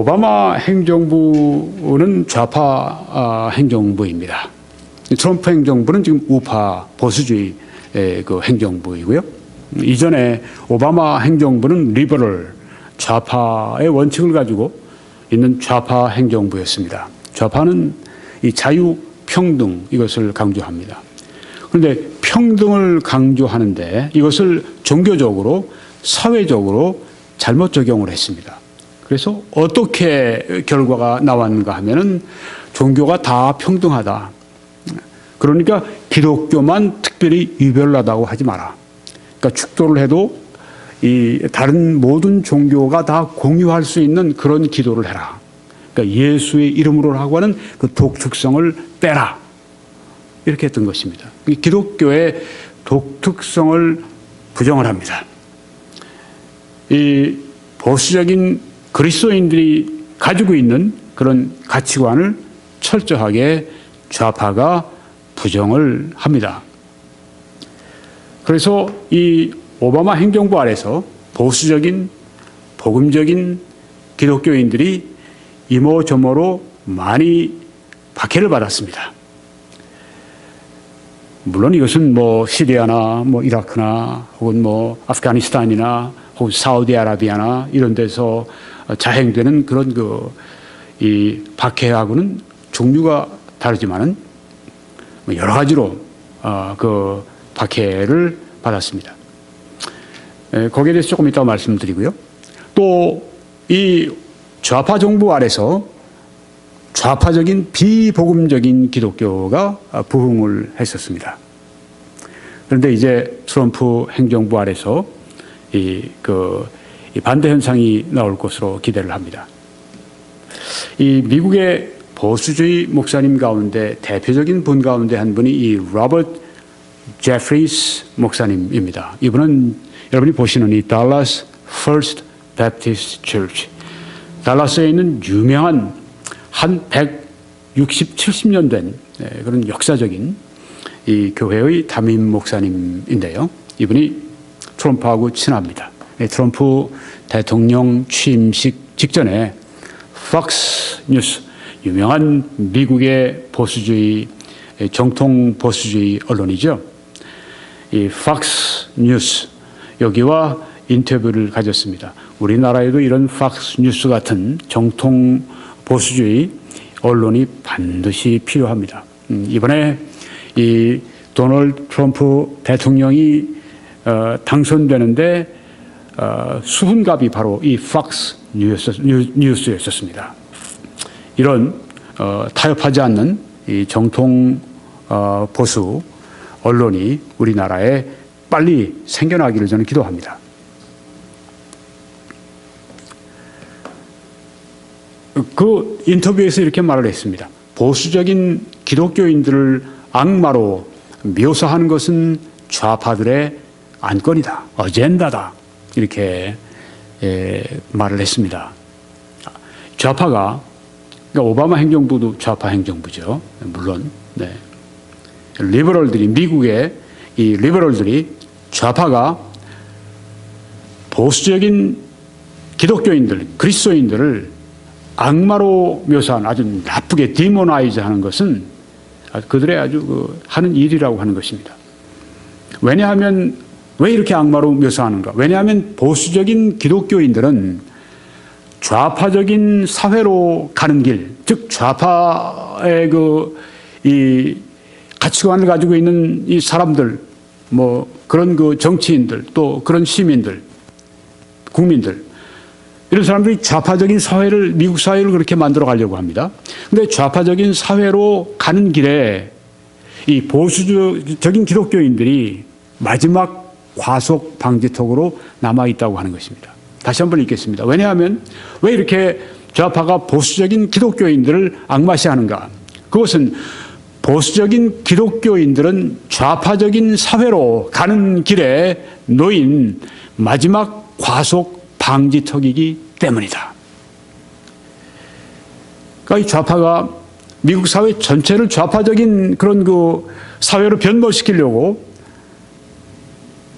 오바마 행정부는 좌파 아, 행정부입니다. 트럼프 행정부는 지금 우파 보수주의 그 행정부이고요. 이전에 오바마 행정부는 리버럴 좌파의 원칙을 가지고 있는 좌파 행정부였습니다. 좌파는 이 자유 평등 이것을 강조합니다. 그런데 평등을 강조하는데 이것을 종교적으로 사회적으로 잘못 적용을 했습니다. 그래서 어떻게 결과가 나왔는가 하면은 종교가 다 평등하다. 그러니까 기독교만 특별히 유별나다고 하지 마라. 그러니까 축도를 해도 이 다른 모든 종교가 다 공유할 수 있는 그런 기도를 해라. 그러니까 예수의 이름으로 하고 하는 그 독특성을 빼라. 이렇게 했던 것입니다. 기독교의 독특성을 부정을 합니다. 이 보수적인 그리스도인들이 가지고 있는 그런 가치관을 철저하게 좌파가 부정을 합니다. 그래서 이 오바마 행정부 아래서 보수적인 복음적인 기독교인들이 이모저모로 많이 박해를 받았습니다. 물론 이것은 뭐 시리아나 뭐 이라크나 혹은 뭐 아프가니스탄이나 사우디아라비아나 이런 데서 자행되는 그런 그 이 박해하고는 종류가 다르지만은 뭐 여러 가지로 어 그 박해를 받았습니다. 거기에 대해서 조금 이따 말씀드리고요. 또 이 좌파 정부 아래서 좌파적인 비복음적인 기독교가 부흥을 했었습니다. 그런데 이제 트럼프 행정부 아래서 이, 그, 이 반대 현상이 나올 것으로 기대를 합니다. 이 미국의 보수주의 목사님 가운데 대표적인 분 가운데 한 분이 이 로버트 제프리스 목사님입니다. 이분은 여러분이 보시는 이 달라스 First Baptist Church 달라스에 있는 유명한 한 160, 70년 된 그런 역사적인 이 교회의 담임 목사님인데요. 이분이 트럼프하고 친합니다. 트럼프 대통령 취임식 직전에 팍스 뉴스 유명한 미국의 보수주의 정통 보수주의 언론이죠. 이 팍스 뉴스 여기와 인터뷰를 가졌습니다. 우리나라에도 이런 팍스 뉴스 같은 정통 보수주의 언론이 반드시 필요합니다. 음, 이번에 이 도널드 트럼프 대통령이 어, 당선되는데 어, 수훈갑이 바로 이 팍스 뉴스, 뉴스였었습니다. 이런 어, 타협하지 않는 이 정통 어, 보수 언론이 우리나라에 빨리 생겨나기를 저는 기도합니다. 그 인터뷰에서 이렇게 말을 했습니다. 보수적인 기독교인들을 악마로 묘사하는 것은 좌파들의 안건이다, 어젠다다 이렇게 예, 말을 했습니다. 좌파가 그러니까 오바마 행정부도 좌파 행정부죠. 물론 네. 리버럴들이 미국의 이 리버럴들이 좌파가 보수적인 기독교인들, 그리스도인들을 악마로 묘사한 아주 나쁘게 디모나이즈 하는 것은 그들의 아주 그 하는 일이라고 하는 것입니다. 왜냐하면 왜 이렇게 악마로 묘사하는가? 왜냐하면 보수적인 기독교인들은 좌파적인 사회로 가는 길, 즉 좌파의 그 이 가치관을 가지고 있는 이 사람들, 뭐 그런 그 정치인들, 또 그런 시민들, 국민들 이런 사람들이 좌파적인 사회를 미국 사회를 그렇게 만들어 가려고 합니다. 근데 좌파적인 사회로 가는 길에 이 보수적인 기독교인들이 마지막 과속 방지턱으로 남아 있다고 하는 것입니다. 다시 한번 읽겠습니다. 왜냐하면 왜 이렇게 좌파가 보수적인 기독교인들을 악마시하는가? 그것은 보수적인 기독교인들은 좌파적인 사회로 가는 길에 놓인 마지막 과속 방지턱이기 때문이다. 그러니까 이 좌파가 미국 사회 전체를 좌파적인 그런 그 사회로 변모시키려고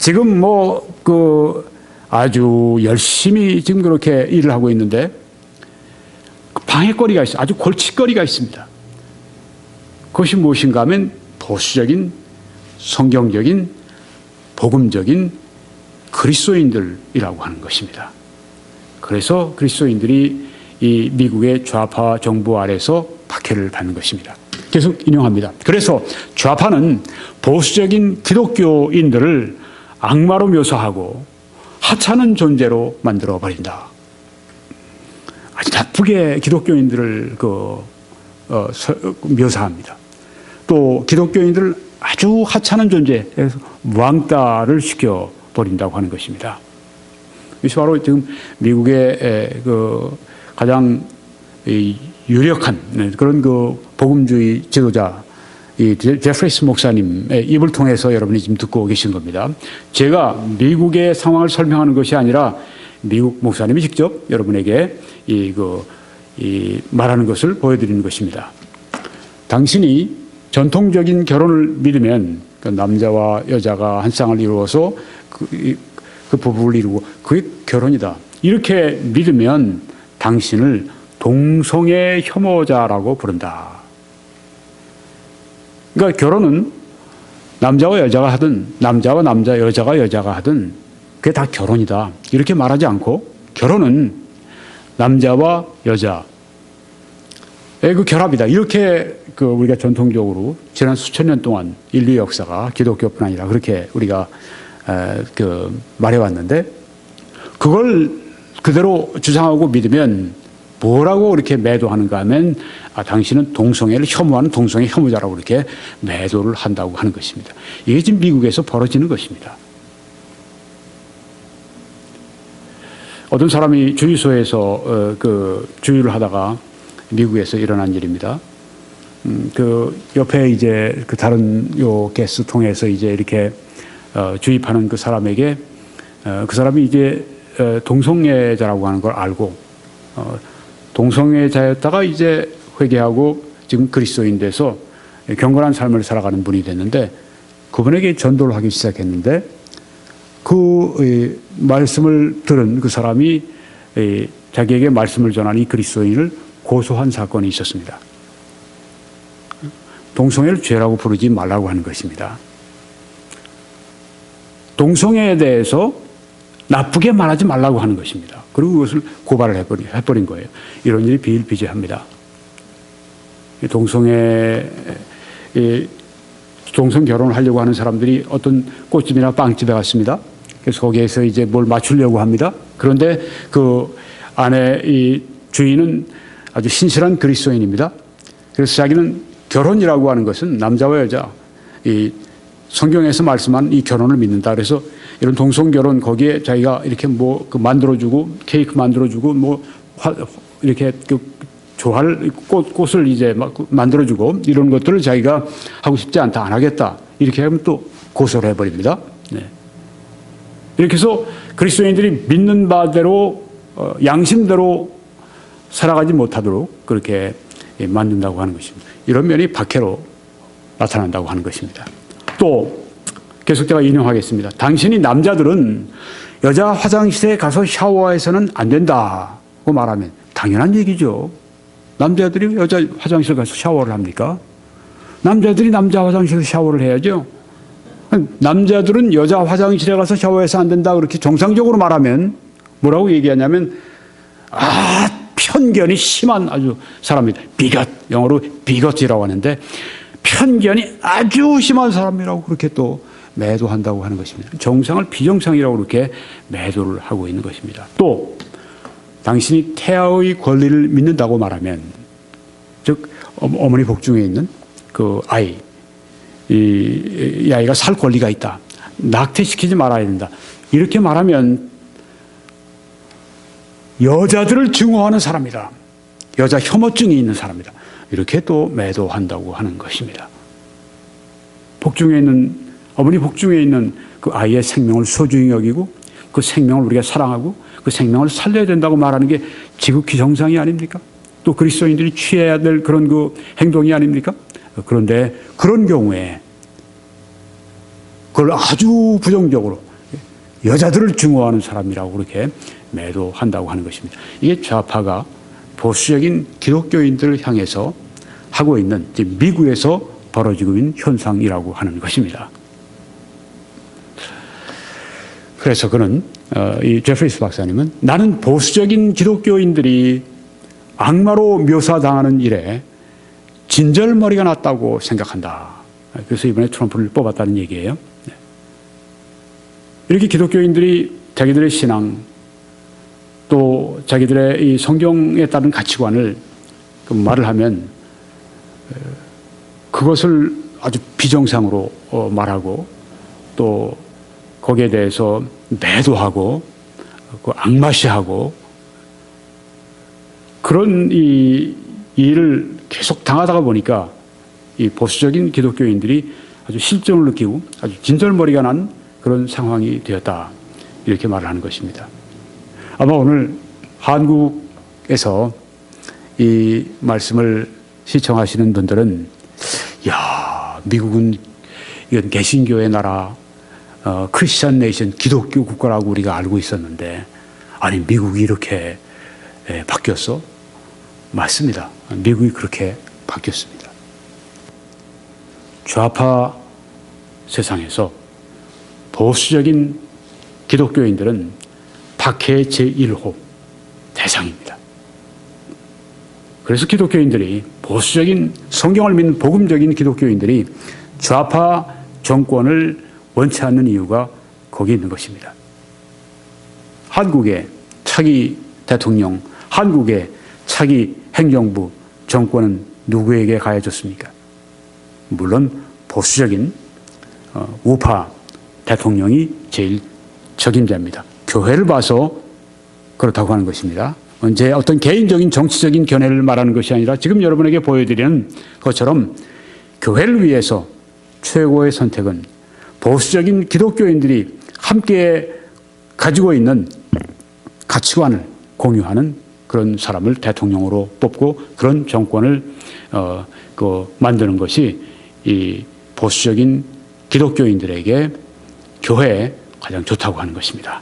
지금 뭐 그 아주 열심히 지금 그렇게 일을 하고 있는데 방해거리가 있어. 아주 골칫거리가 있습니다. 그것이 무엇인가 하면 보수적인 성경적인 복음적인 그리스도인들이라고 하는 것입니다. 그래서 그리스도인들이 이 미국의 좌파 정부 아래서 박해를 받는 것입니다. 계속 인용합니다. 그래서 좌파는 보수적인 기독교인들을 악마로 묘사하고 하찮은 존재로 만들어 버린다. 아주 나쁘게 기독교인들을 그 어, 서, 묘사합니다. 또 기독교인들을 아주 하찮은 존재에서 왕따를 시켜 버린다고 하는 것입니다. 이것이 바로 지금 미국의 에, 그 가장 이 유력한 네, 그런 그 복음주의 지도자 이 제- 제프리스 목사님의 입을 통해서 여러분이 지금 듣고 계신 겁니다. 제가 미국의 상황을 설명하는 것이 아니라 미국 목사님이 직접 여러분에게 이 그 이 말하는 것을 보여드리는 것입니다. 당신이 전통적인 결혼을 믿으면 그 남자와 여자가 한 쌍을 이루어서 그, 이- 그 부부를 이루고 그게 결혼이다. 이렇게 믿으면 당신을 동성애 혐오자라고 부른다. 그러니까 결혼은 남자와 여자가 하든 남자와 남자, 여자가 여자가 하든 그게 다 결혼이다. 이렇게 말하지 않고 결혼은 남자와 여자의 그 결합이다. 이렇게 그 우리가 전통적으로 지난 수천 년 동안 인류 역사가 기독교뿐 아니라 그렇게 우리가 에, 그 말해왔는데 그걸 그대로 주장하고 믿으면 뭐라고 이렇게 매도하는가 하면 아, 당신은 동성애를 혐오하는 동성애 혐오자라고 이렇게 매도를 한다고 하는 것입니다. 이게 지금 미국에서 벌어지는 것입니다. 어떤 사람이 주유소에서 어, 그 주유를 하다가 미국에서 일어난 일입니다. 음, 그 옆에 이제 그 다른 요 가스 통해서 이제 이렇게 어, 주입하는 그 사람에게 어, 그 사람이 이제 어, 동성애자라고 하는 걸 알고 어, 동성애자였다가 이제 회개하고 지금 그리스도인 돼서 경건한 삶을 살아가는 분이 됐는데 그분에게 전도를 하기 시작했는데 그 이, 말씀을 들은 그 사람이 이, 자기에게 말씀을 전한 이 그리스도인을 고소한 사건이 있었습니다. 동성애를 죄라고 부르지 말라고 하는 것입니다. 동성애에 대해서 나쁘게 말하지 말라고 하는 것입니다. 그리고 그것을 고발을 해버린, 해버린 거예요. 이런 일이 비일비재합니다. 이 동성애, 이 동성 결혼을 하려고 하는 사람들이 어떤 꽃집이나 빵집에 갔습니다. 그래서 거기에서 이제 뭘 맞추려고 합니다. 그런데 그 안에 이 주인은 아주 신실한 그리스도인입니다. 그래서 자기는 결혼이라고 하는 것은 남자와 여자, 이 성경에서 말씀한 이 결혼을 믿는다. 그래서 이런 동성 결혼 거기에 자기가 이렇게 뭐그 만들어주고 케이크 만들어주고 뭐 화, 이렇게 그 조화를 꽃, 꽃을 이제 막 만들어주고 이런 것들을 자기가 하고 싶지 않다 안 하겠다 이렇게 하면 또 고소를 해버립니다. 네. 이렇게 해서 그리스도인들이 믿는 바대로 어, 양심대로 살아가지 못하도록 그렇게 예, 만든다고 하는 것입니다. 이런 면이 박해로 나타난다고 하는 것입니다. 또 계속 제가 인용하겠습니다. 당신이 남자들은 여자 화장실에 가서 샤워해서는 안 된다고 말하면 당연한 얘기죠. 남자들이 여자 화장실 가서 샤워를 합니까? 남자들이 남자 화장실에서 샤워를 해야죠. 남자들은 여자 화장실에 가서 샤워해서 안 된다 그렇게 정상적으로 말하면 뭐라고 얘기하냐면 아 편견이 심한 아주 사람이다. 비것 영어로 비것이라고 하는데 편견이 아주 심한 사람이라고 그렇게 또 매도한다고 하는 것입니다. 정상을 비정상이라고 그렇게 매도를 하고 있는 것입니다. 또 당신이 태아의 권리를 믿는다고 말하면 즉 어머- 어머니 복중에 있는 그 아이 이, 이 아이가 살 권리가 있다. 낙태시키지 말아야 된다. 이렇게 말하면 여자들을 증오하는 사람이다. 여자 혐오증이 있는 사람이다. 이렇게 또 매도한다고 하는 것입니다. 복중에 있는 어머니 복중에 있는 그 아이의 생명을 소중히 여기고 그 생명을 우리가 사랑하고 그 생명을 살려야 된다고 말하는 게 지극히 정상이 아닙니까? 또 그리스도인들이 취해야 될 그런 그 행동이 아닙니까? 그런데 그런 경우에 그걸 아주 부정적으로 여자들을 증오하는 사람이라고 그렇게 매도한다고 하는 것입니다. 이게 좌파가 보수적인 기독교인들을 향해서 하고 있는 미국에서 벌어지고 있는 현상이라고 하는 것입니다. 그래서 그는 어, 이 제프리스 박사님은 나는 보수적인 기독교인들이 악마로 묘사당하는 일에 진절머리가 났다고 생각한다. 그래서 이번에 트럼프를 뽑았다는 얘기예요. 네. 이렇게 기독교인들이 자기들의 신앙 또 자기들의 이 성경에 따른 가치관을 그 말을 하면 어, 그것을 아주 비정상으로 어, 말하고 또 거기에 대해서 매도하고 그 악마시하고 그런 이 일을 계속 당하다가 보니까 이 보수적인 기독교인들이 아주 실정을 느끼고 아주 진절머리가 난 그런 상황이 되었다. 이렇게 말을 하는 것입니다. 아마 오늘 한국에서 이 말씀을 시청하시는 분들은 야, 미국은 이건 개신교의 나라, 어, 크리스천 네이션 기독교 국가라고 우리가 알고 있었는데 아니 미국이 이렇게 예, 바뀌었어? 맞습니다. 미국이 그렇게 바뀌었습니다. 좌파 세상에서 보수적인 기독교인들은 박해 제1호 대상입니다. 그래서 기독교인들이 보수적인 성경을 믿는 복음적인 기독교인들이 좌파 정권을 원치 않는 이유가 거기 있는 것입니다. 한국의 차기 대통령, 한국의 차기 행정부 정권은 누구에게 가해졌습니까? 물론 보수적인 어, 우파 대통령이 제일 적임자입니다. 교회를 봐서 그렇다고 하는 것입니다. 언제 어떤 개인적인 정치적인 견해를 말하는 것이 아니라 지금 여러분에게 보여드리는 것처럼 교회를 위해서 최고의 선택은 보수적인 기독교인들이 함께 가지고 있는 가치관을 공유하는 그런 사람을 대통령으로 뽑고 그런 정권을 어, 그 만드는 것이 이 보수적인 기독교인들에게 교회에 가장 좋다고 하는 것입니다.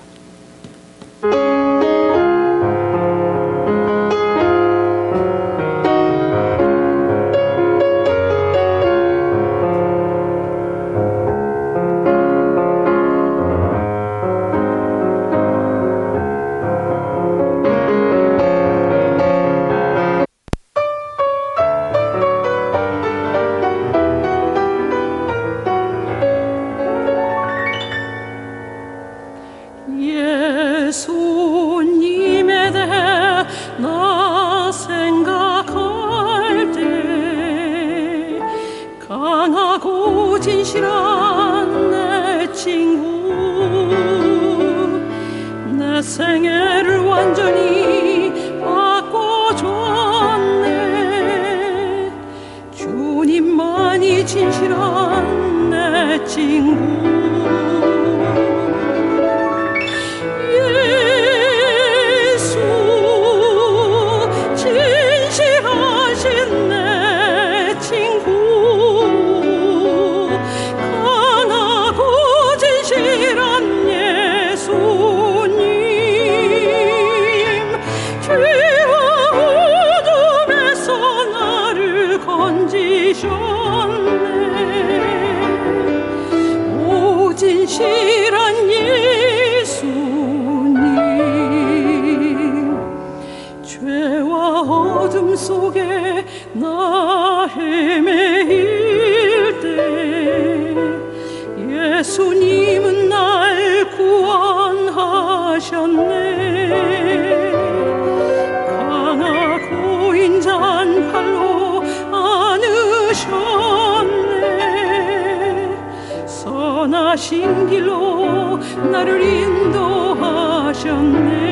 오 진실한 예수님. 죄와 어둠 속에 나 헤매일 때 예수님은 날 구원하셨네. 강하고 인자한 팔로 안으셨네. 길로 나를 인도하셨네